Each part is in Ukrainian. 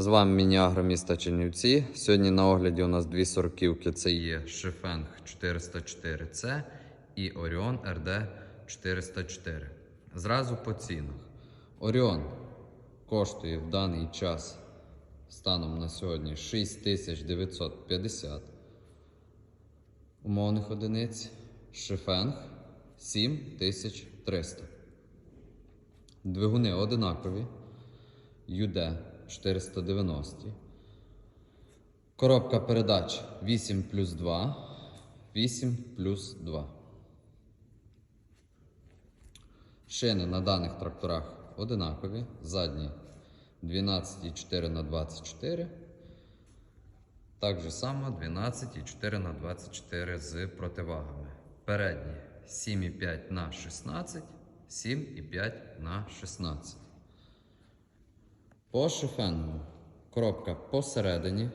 З вами Мініагро міста Чернівці. Сьогодні на огляді у нас дві сороківки. Це є Шифенг 404C і Оріон RD 404. Зразу по цінах. Оріон коштує в даний час станом на сьогодні 6950 умовних одиниць. Шифенг 7300. Двигуни одинакові. UD 490. Коробка передач 8 плюс 2, 8 плюс 2. Шини на даних тракторах одинакові. Задні 12,4 на 24. Так же само 12,4 на 24 з противагами. Передні 7,5 на 16, 7,5 на 16. По шифенгу коробка посередині.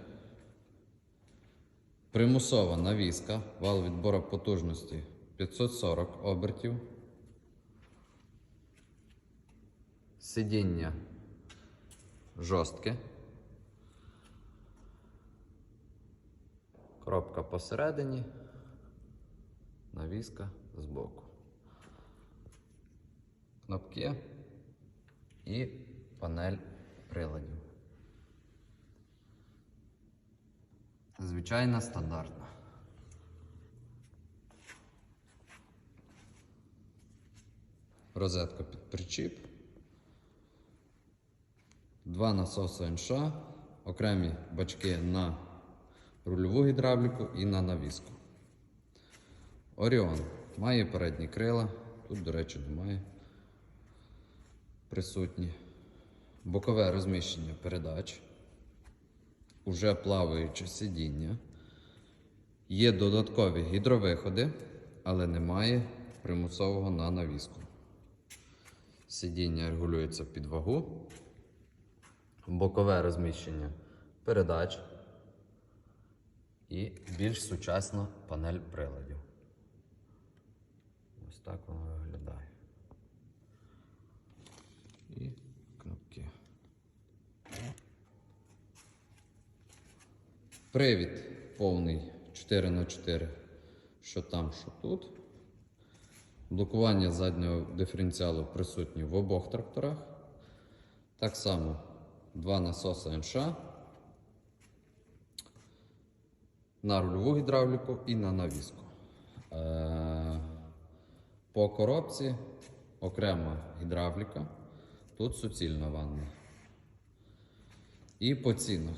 Примусова навіска, вал відбору потужності 540 обертів. Сидіння жорстке. Коробка посередині. Навіска збоку. Кнопки і панель приладів. Звичайна стандартна. Розетка під причіп. Два насоси НШ, окремі бачки на рульову гідравліку і на навіску. Оріон має передні крила. Тут, до речі, немає присутні. Бокове розміщення передач. Уже плаваюче сидіння. Є додаткові гідровиходи, але немає примусового на навіску. Сидіння регулюється під вагу. Бокове розміщення передач. І більш сучасна панель приладів. Ось так воно виглядає. І кнопки. Привід повний 4х4, що там, що тут. Блокування заднього диференціалу присутні в обох тракторах. Так само два насоси НШ на рульову гідравліку і на навіску. Е, По коробці окрема гідравліка. Тут суцільна ванна. І по цінах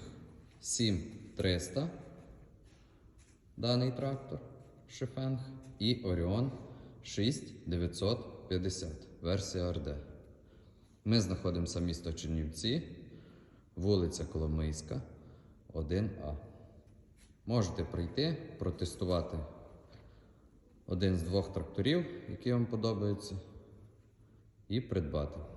7300 даний трактор Шифенг і Оріон 6950 версія РД. Ми знаходимося місто Чернівці, вулиця Коломийська, 1А. Можете прийти, протестувати один з двох тракторів, які вам подобаються, і придбати.